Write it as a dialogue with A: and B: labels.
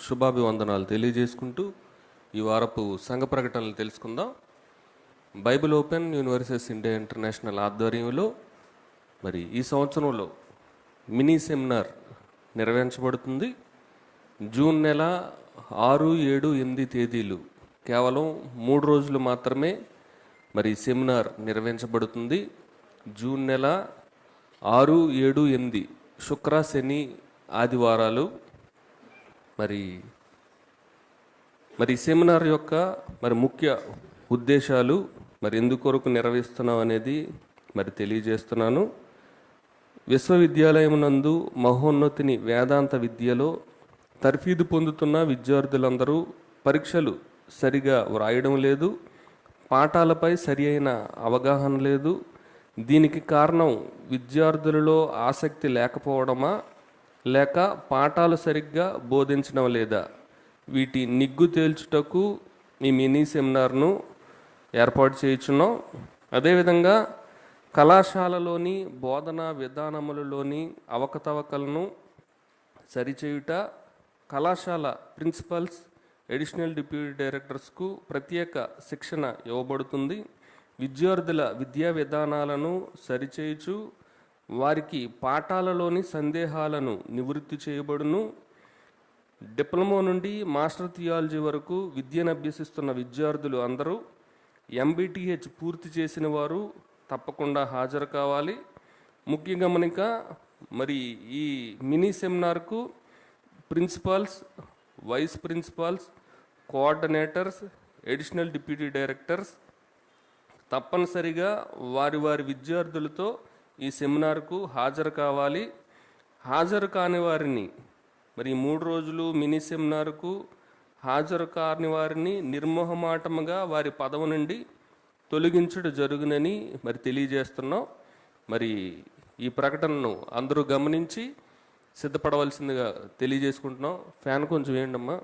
A: శుభాభివందనాలు తెలియజేసుకుంటూ ఈ వారపు సంఘ ప్రకటనలు తెలుసుకుందాం. Bible open universes India international ఆధ్వర్యంలో మరి ఈ సంవత్సరంలో మినీ సెమినార్ నిర్వహించబడుతుంది. జూన్ నెల ఆరు ఏడు ఎనిమిది తేదీలు కేవలం మూడు రోజులు మాత్రమే మరి సెమినార్ నిర్వహించబడుతుంది. జూన్ నెల ఆరు ఏడు ఎనిమిది శుక్ర శని ఆదివారాలు మరి మరి సెమినార్ యొక్క మరి ముఖ్య ఉద్దేశాలు మరి ఎందుకొరకు నిర్వహిస్తున్నాం అనేది మరి తెలియజేస్తున్నాను. విశ్వవిద్యాలయమునందు మహోన్నతిని వేదాంత విద్యలో తర్ఫీదు పొందుతున్న విద్యార్థులందరూ పరీక్షలు సరిగా వ్రాయడం లేదు పాఠాలపై సరి అయిన అవగాహన లేదు. దీనికి కారణం విద్యార్థులలో ఆసక్తి లేకపోవడమా? లేక పాఠాలు సరిగ్గా బోధించడం లేదా? వీటి నిగ్గు తేల్చుటకు ఈ మినీ సెమినార్ను ఏర్పాటు చేయించున్నాం. అదేవిధంగా కళాశాలలోని బోధనా విధానములలోని అవకతవకలను సరిచేయుట కళాశాల ప్రిన్సిపల్స్ అడిషనల్ డిప్యూటీ డైరెక్టర్స్కు ప్రత్యేక శిక్షణ ఇవ్వబడుతుంది. విద్యార్థుల విద్యా విధానాలను సరిచేయుచు వారికి పాఠాలలోని సందేహాలను నివృత్తి చేయబడును. డిప్లొమా నుండి మాస్టర్ థియాలజీ వరకు విద్యను అభ్యసిస్తున్న విద్యార్థులు అందరూ ఎంబీటీహెచ్ పూర్తి చేసిన వారు తప్పకుండా హాజరు కావాలి. ముఖ్య గమనిక మరి ఈ mini సెమినార్కు principals vice principals coordinators additional deputy directors తప్పనిసరిగా వారి వారి విద్యార్థులతో ఈ సెమినార్కు హాజరు కావాలి. హాజరు కాని వారిని మరి మూడు రోజులు మినీ సెమినార్కు హాజరు కాని వారిని నిర్మోహమాటముగా వారి పదవి నుండి తొలగించడం జరుగునని మరి తెలియజేస్తున్నాం. మరి ఈ ప్రకటనను అందరూ గమనించి సిద్ధపడవలసిందిగా తెలియజేసుకుంటున్నాం. ఫ్యాన్ కొంచెం వేయండి అమ్మా